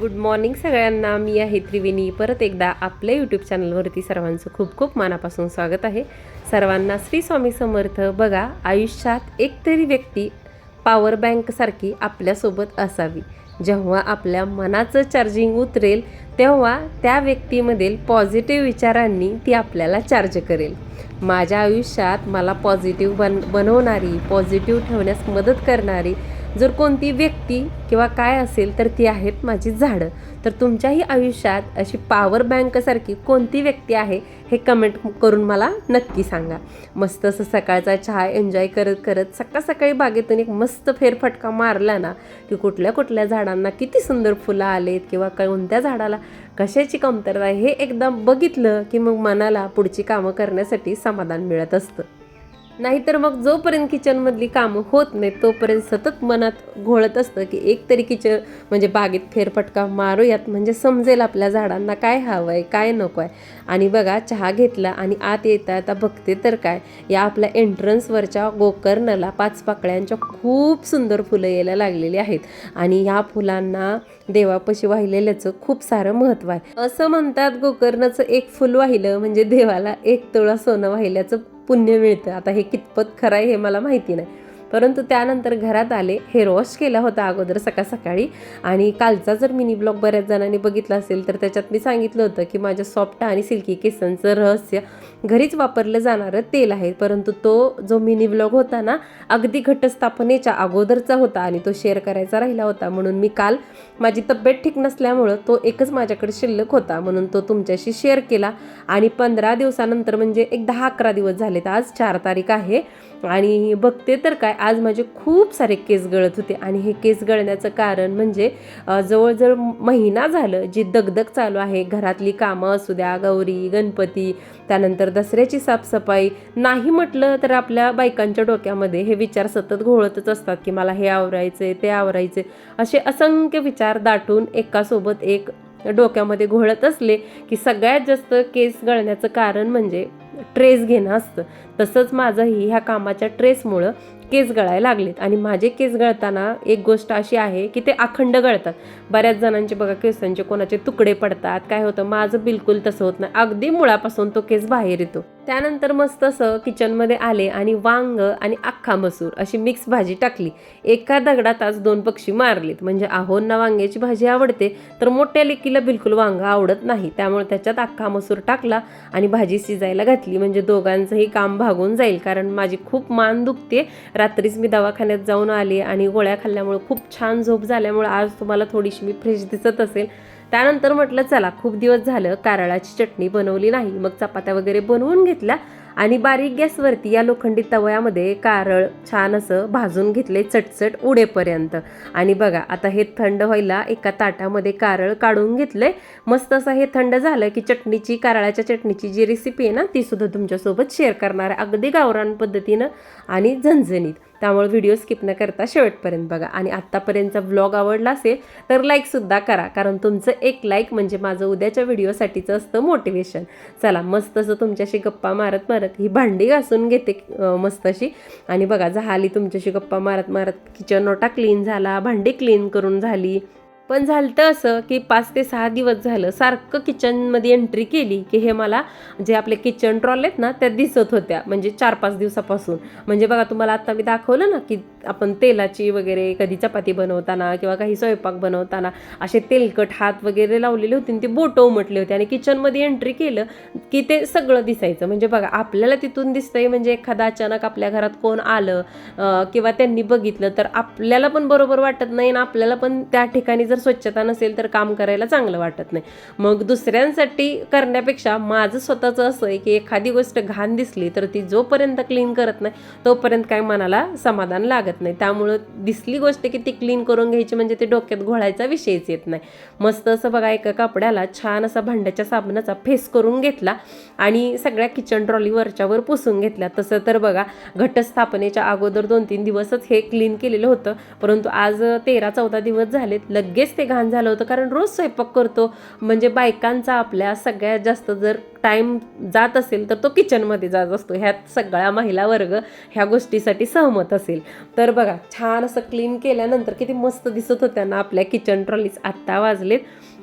Good morning सगळ्यांना. मी आहे त्रिवेणी. परत एकदा आपल्या यूट्यूब चॅनलवरती सर्वांचं खूप खूप मनापासून स्वागत आहे. सर्वांना श्री स्वामी समर्थ. बघा आयुष्यात एक तरी व्यक्ती पॉवर बँकसारखी आपल्यासोबत असावी. जेव्हा आपल्या मनाचं चार्जिंग उतरेल तेव्हा त्या व्यक्तीमधील पॉझिटिव्ह विचारांनी ती आपल्याला चार्ज करेल. माझ्या आयुष्यात मला पॉझिटिव्ह बन बनवणारी पॉझिटिव्ह ठेवण्यास मदत करणारी जर कोणती व्यक्ती किंवा काय असेल तर ती आहेत माझी झाडं. तर तुमच्याही आयुष्यात अशी पॉवर बँकसारखी कोणती व्यक्ती आहे हे कमेंट करून मला नक्की सांगा. मस्त असं सकाळचा चहा एन्जॉय करत करत सकाळ सकाळी बागेतून एक मस्त फेरफटका मारला ना की कुठल्या कुठल्या झाडांना किती सुंदर फुलं आलेत किंवा कोणत्या झाडाला कशाची कमतरता आहे हे एकदा बघितलं की मग मनाला पुढची कामं करण्यासाठी समाधान मिळत असतं. नाहीतर मग जोपर्यंत किचनमधली कामं होत नाहीत तोपर्यंत सतत मनात घोळत असतं की एक तरी किचन म्हणजे बागेत फेरफटका मारूयात म्हणजे समजेल आपल्या झाडांना काय हवं आहे काय नको आहे आणि बघा चहा घेतला आणि आत येता येता बघते तर काय. या आपल्या एंट्रन्सवरच्या गोकर्णाला पाच पाकळ्यांच्या खूप सुंदर फुलं यायला लागलेली आहेत. आणि ह्या फुलांना देवापाशी वाहिलेल्याचं खूप सारं महत्त्व आहे. असं म्हणतात गोकर्णाचं एक फुल वाहिलं म्हणजे देवाला एक तोळा सोनं वाहिल्याचं पुण्य मिळतं. आता हे कितपत खरं आहे हे मला माहिती नाही. परंतु त्यानंतर घरात आले. हेअर वॉश केला होता अगोदर सकाळ सकाळी. आणि कालचा जर मिनी ब्लॉग बऱ्याच जणांनी बघितला असेल तर त्याच्यात मी सांगितलं होतं की माझ्या सॉफ्ट आणि सिल्की केसांचं रहस्य घरीच वापरलं जाणारं तेल आहे. परंतु तो जो मिनी ब्लॉग होता ना अगदी घटस्थापनेच्या अगोदरचा होता आणि तो शेअर करायचा राहिला होता. म्हणून मी काल माझी तब्येत ठीक नसल्यामुळं तो एकच माझ्याकडे शिल्लक होता. म्हणून तो तुमच्याशी शेअर केला. आणि पंधरा दिवसानंतर म्हणजे एक दहा अकरा दिवस झालेत. आज चार तारीख आहे. आणि बघते तर काय आज माझे खूप सारे केस गळत होते आणि हे केस गळण्याचं कारण म्हणजे जवळजवळ महिना झालं जी दगदग चालू आहे घरातली कामं असू द्या गौरी गणपती त्यानंतर दसऱ्याची साफसफाई नाही म्हटलं तर आपल्या बायकांच्या डोक्यामध्ये हे विचार सतत घोळतच असतात की मला हे आवरायचे ते आवरायचे असे असंख्य विचार दाटून एकासोबत एक डोक्यामध्ये घोळत असले की सगळ्यात जास्त केस गळण्याचं कारण म्हणजे ट्रेस घेणं असतं. तसंच माझंही ह्या कामाच्या ट्रेसमुळं केस गळायला लागलेत. आणि माझे केस गळताना एक गोष्ट अशी आहे की ते अखंड गळतात. बऱ्याच जणांचे बघा केसांचे कोणाचे तुकडे पडतात काय होतं माझं बिलकुल तसं होत नाही. अगदी मुळापासून तो केस बाहेर येतो. त्यानंतर मस्त असं किचनमध्ये आले आणि वांग आणि अख्खा मसूर अशी मिक्स भाजी टाकली. एका दगडात आज दोन पक्षी मारलीत. म्हणजे आहोंना वांग्याची भाजी आवडते तर मोठ्या लेकीला बिलकुल वांग आवडत नाही. त्यामुळे त्याच्यात अख्खा मसूर टाकला आणि भाजी शिजायला घातली. म्हणजे दोघांचंही काम भागून जाईल कारण माझी खूप मान दुखते रात्रीच मी दवाखान्यात जाऊन आले आणि गोळ्या खाल्ल्यामुळं खूप छान झोप झाल्यामुळं आज तुम्हाला थोडीशी मी फ्रेश दिसत असेल. त्यानंतर म्हटलं चला खूप दिवस झालं कारळाची चटणी बनवली नाही. मग चपात्या वगैरे बनवून घेतल्या. आणि बारीक गॅसवरती या लोखंडी तव्यामध्ये कारळ छान असं भाजून घेतले चटचट उडेपर्यंत. आणि बघा आता हे थंड व्हायला एका ताटामध्ये कारळ काढून घेतले. मस्त असं हे थंड झालं की चटणीची कारळाच्या चटणीची जी रेसिपी आहे ना ती सुद्धा तुमच्यासोबत शेअर करणार आहे. अगदी गावरान पद्धतीनं आणि झणझणीत. त्यामुळे व्हिडिओ स्किप न करता शेवटपर्यंत बघा. आणि आत्तापर्यंतचा व्लॉग आवडला असेल तर लाईकसुद्धा करा. कारण तुमचं एक लाईक म्हणजे माझं उद्याच्या व्हिडिओसाठीचं असतं मोटिवेशन चला मस्त असं तुमच्याशी गप्पा मारत मारत ही भांडी घासून घेते मस्त अशी आणि बघा झाली तुमच्याशी गप्पा मारत मारत किचन ओटा क्लीन झाला भांडी क्लीन करून झाली. पण झालं तर असं की पाच ते सहा दिवस झालं सारखं किचनमध्ये एंट्री केली की हे मला जे आपले किचन ट्रॉल आहेत ना त्या दिसत होत्या. म्हणजे चार पाच दिवसापासून. म्हणजे बघा तुम्हाला आता मी दाखवलं ना की आपण तेलाची वगैरे कधी चपाती बनवताना किंवा काही स्वयंपाक बनवताना असे तेलकट हात वगैरे लावलेले होते आणि ते बोटं उमटले होते. आणि किचनमध्ये एंट्री केलं की ते सगळं दिसायचं. म्हणजे बघा आपल्याला तिथून दिसतंय म्हणजे एखादा अचानक आपल्या घरात कोण आलं किंवा त्यांनी बघितलं तर आपल्याला पण बरोबर वाटत नाही आणि आपल्याला पण त्या ठिकाणी जर स्वच्छता नसेल तर काम करायला चांगलं वाटत नाही. मग दुसऱ्यांसाठी करण्यापेक्षा माझं स्वतःचं असं आहे की एखादी गोष्ट घाण दिसली तर ती जोपर्यंत क्लीन करत नाही तोपर्यंत काय मनाला समाधान लागत नाही. त्यामुळं दिसली गोष्ट की ती क्लीन करून घ्यायची म्हणजे ते डोक्यात घोळायचा विषयच येत नाही. मस्त असं बघा एका कपड्याला छान असा भांड्याच्या साबणाचा फेस करून घेतला आणि सगळ्या किचन ट्रॉली वरच्यावर पुसून घेतल्या. तसं तर बघा घटस्थापनेच्या अगोदर दोन तीन दिवसच हे क्लीन केलेलं होतं. परंतु आज तेरा चौदा दिवस झालेत. लगेच ते घाण झालं होतं कारण रोज स्वयंपाक करतो. म्हणजे बायकांचा आपल्या सगळ्यात जास्त जर टाईम जात असेल तर तो किचनमध्ये जात असतो. ह्यात सगळ्या महिला वर्ग ह्या गोष्टीसाठी सहमत असेल. तर बघा छान असं क्लीन केल्यानंतर किती मस्त दिसत होत्या ना आपल्या किचन ट्रॉलीज आत्ता वाजलेत.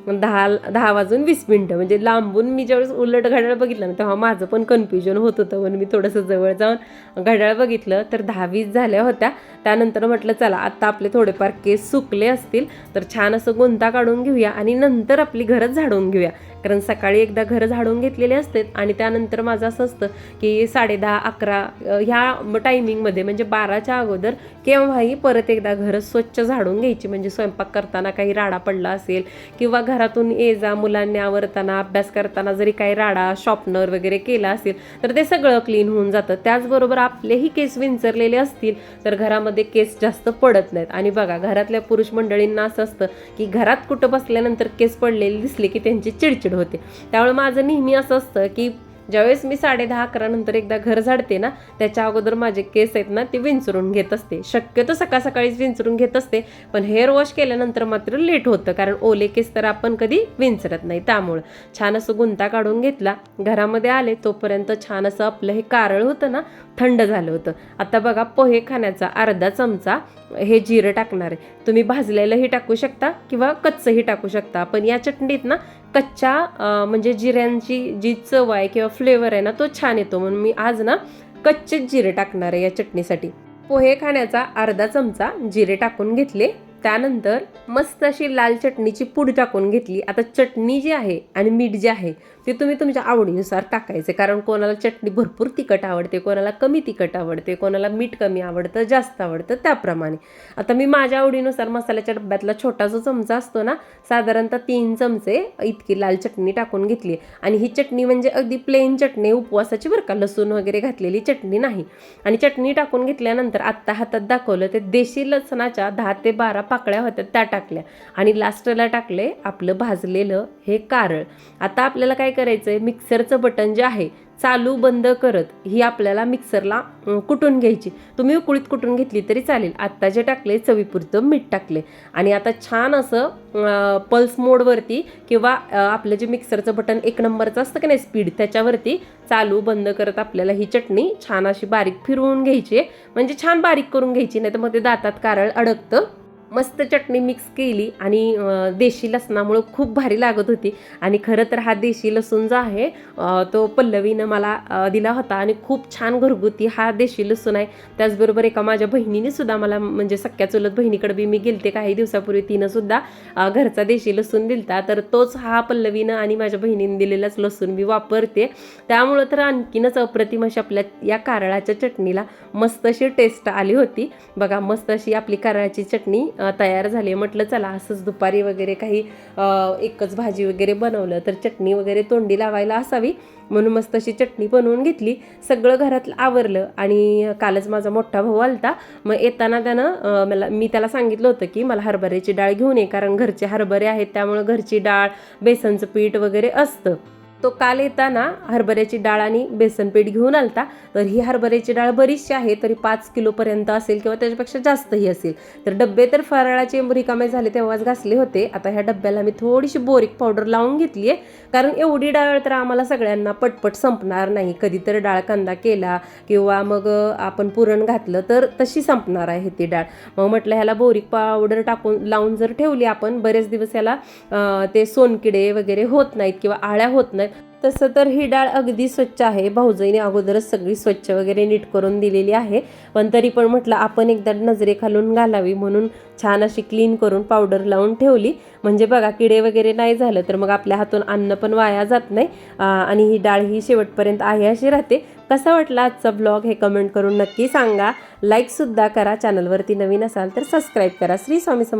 दहा दहा वाजून वीस मिनटं. म्हणजे लांबून मी ज्यावेळेस उलट घड्याळ बघितलं ना तेव्हा माझं पण कन्फ्युजन होत होतं. म्हणून मी थोडंसं जवळ जाऊन घड्याळ बघितलं तर दहा वीस झाल्या होत्या. त्यानंतर म्हटलं चला आत्ता आपले थोडेफार केस सुकले असतील तर छान असं गुंता काढून घेऊया आणि नंतर आपली घरं झाडून घेऊया. कारण सकाळी एकदा घरं झाडून घेतलेले असतात आणि त्यानंतर माझं असं असतं की साडेदहा अकरा ह्या टायमिंगमध्ये म्हणजे बाराच्या अगोदर केव्हाही परत एकदा घरं स्वच्छ झाडून घ्यायची. म्हणजे स्वयंपाक करताना काही राडा पडला असेल किंवा घरातून ये जा मुलांनी आवरताना अभ्यास करताना जरी काही राडा शॉपनर वगैरे केला असेल तर ते सगळं क्लीन होऊन जातं. त्याचबरोबर आपलेही केस विंचरलेले असतील तर घरामध्ये केस जास्त पडत नाहीत. आणि बघा घरातल्या पुरुष मंडळींना असं असतं की घरात कुठं बसल्यानंतर केस पडलेले दिसले की त्यांची चिडचिड होते. त्यामुळे माझं नेहमी असं असतं की ज्यावेळेस मी साडे दहा अकरा नंतर एकदा घर झाडते ना त्याच्या अगोदर माझे केस आहेत ना ते विंचरून घेत असते. शक्यतो सकाळ सकाळीच विंचरून घेत असते पण हेअर वॉश केल्यानंतर मात्र लेट होतं कारण ओले केस तर आपण कधी विंचरत नाही. त्यामुळं छान असं गुंता काढून घेतला. घरामध्ये आले तोपर्यंत छान असं आपलं हे कारळ होतं ना थंड झालं होतं. आता बघा पोहे खाण्याचा अर्धा चमचा हे जिरं टाकणार आहे. तुम्ही भाजलेलंही टाकू शकता किंवा कच्चंही टाकू शकता. पण या चटणीत ना कच्च्या म्हणजे जिऱ्यांची जी चव आहे किंवा फ्लेवर आहे ना तो छान येतो. म्हणून मी आज ना कच्चेच जिरे टाकणार आहे या चटणीसाठी. पोहे खाण्याचा अर्धा चमचा जिरे टाकून घेतले. त्यानंतर मस्त अशी लाल चटणीची पूड टाकून घेतली. आता चटणी जी आहे आणि मीठ जे आहे ते तुम्ही तुमच्या आवडीनुसार टाकायचे. कारण कोणाला चटणी भरपूर तिखट आवडते कोणाला कमी तिखट आवडते कोणाला मीठ कमी आवडतं जास्त आवडतं त्याप्रमाणे. आता मी माझ्या आवडीनुसार मसाल्याच्या डब्यातला छोटा जो चमचा असतो ना साधारणतः तीन चमचे इतकी लाल चटणी टाकून घेतली आणि ही चटणी म्हणजे अगदी प्लेन चटणी उपवासाची बरं का लसूण वगैरे घातलेली चटणी नाही. आणि चटणी टाकून घेतल्यानंतर आत्ता हातात दाखवलं ते देशी लसणाच्या दहा ते बारा पाकळ्या होत्या त्या टाकल्या. आणि लास्टला टाकले आपलं भाजलेलं हे कारळ. आता आपल्याला काय करायचं आहे मिक्सरचं बटन जे आहे चालू बंद करत ही आपल्याला मिक्सरला कुटून घ्यायची. तुम्ही उकळीत कुटून घेतली तरी चालेल. आत्ता जे टाकले चवीपुरतं मीठ टाकले आणि आता छान असं पल्स मोडवरती किंवा आपलं जे मिक्सरचं बटन एक नंबरचं असतं की नाही स्पीड त्याच्यावरती चालू बंद करत आपल्याला ही चटणी छान अशी बारीक फिरवून घ्यायची म्हणजे छान बारीक करून घ्यायची नाही तर मग ते दातात कारळ अडकतं. मस्त चटणी मिक्स केली आणि देशी लसणामुळं खूप भारी लागत होती. आणि खरं तर हा देशी लसूण जो आहे तो पल्लवीनं मला दिला होता आणि खूप छान घरगुती हा देशी लसूण आहे. त्याचबरोबर एका माझ्या बहिणीने सुद्धा मला म्हणजे सख्या चुलत बहिणीकडे बी मी गेलते काही दिवसापूर्वी तिनं सुद्धा घरचा देशी लसूण दिलता. तर तोच हा पल्लवीनं आणि माझ्या बहिणीने दिलेलाच लसूण मी वापरते. त्यामुळं तर आणखीनच अप्रतिम अशी आपल्या या कारळाच्या चटणीला मस्त अशी टेस्ट आली होती. बघा मस्त अशी आपली कारळाची चटणी तयार झाले म्हटलं चला असंच दुपारी वगैरे काही एकच भाजी वगैरे बनवलं तर चटणी वगैरे तोंडी लावायला असावी. म्हणून मस्त अशी चटणी बनवून घेतली. सगळं घरातलं आवरलं आणि कालच माझा मोठा भाऊ आलता. मग येताना त्यानं मला मी त्याला सांगितलं होतं की मला हरभऱ्याची डाळ घेऊन ये कारण घरचे हरभरे आहेत त्यामुळं घरची डाळ बेसनचं पीठ वगैरे असतं. तो काल येताना हरभऱ्याची डाळ आणि बेसनपीठ घेऊन आलता. तर ही हरभऱ्याची डाळ बरीचशी आहे तरी पाच किलोपर्यंत असेल किंवा त्याच्यापेक्षा जास्तही असेल. तर डब्बे तर फराळाचे रिकामे झाले तेव्हाच घासले होते. आता ह्या डब्याला मी थोडीशी बोरिक पावडर लावून घेतली आहे कारण एवढी डाळ तर आम्हाला सगळ्यांना पटपट संपणार नाही. कधी तर डाळ कांदा केला किंवा मग आपण पुरण घातलं तर तशी संपणार आहे ती डाळ. मग म्हटलं ह्याला बोरिक पावडर टाकून लावून जर ठेवली आपण बरेच दिवस ह्याला ते सोनकिडे वगैरे होत नाहीत किंवा आळ्या होत नाहीत. तसं तर ही डाळ अगदी स्वच्छ आहे. भाऊजाईने अगोदरच सगळी स्वच्छ वगैरे नीट करून दिलेली आहे. पण तरी पण म्हटलं आपण एकदा नजरेखालून घालावी म्हणून छान अशी क्लीन करून पावडर लावून ठेवली. म्हणजे बघा किडे वगैरे नाही झालं तर मग आपल्या हातून अन्न पण वाया जात नाही. आणि ही डाळ ही शेवटपर्यंत आहे अशी राहते. कसा वाटला आजचा ब्लॉग हे कमेंट करून नक्की सांगा. लाईकसुद्धा करा. चॅनलवरती नवीन असाल तर सबस्क्राईब करा. श्री स्वामी सम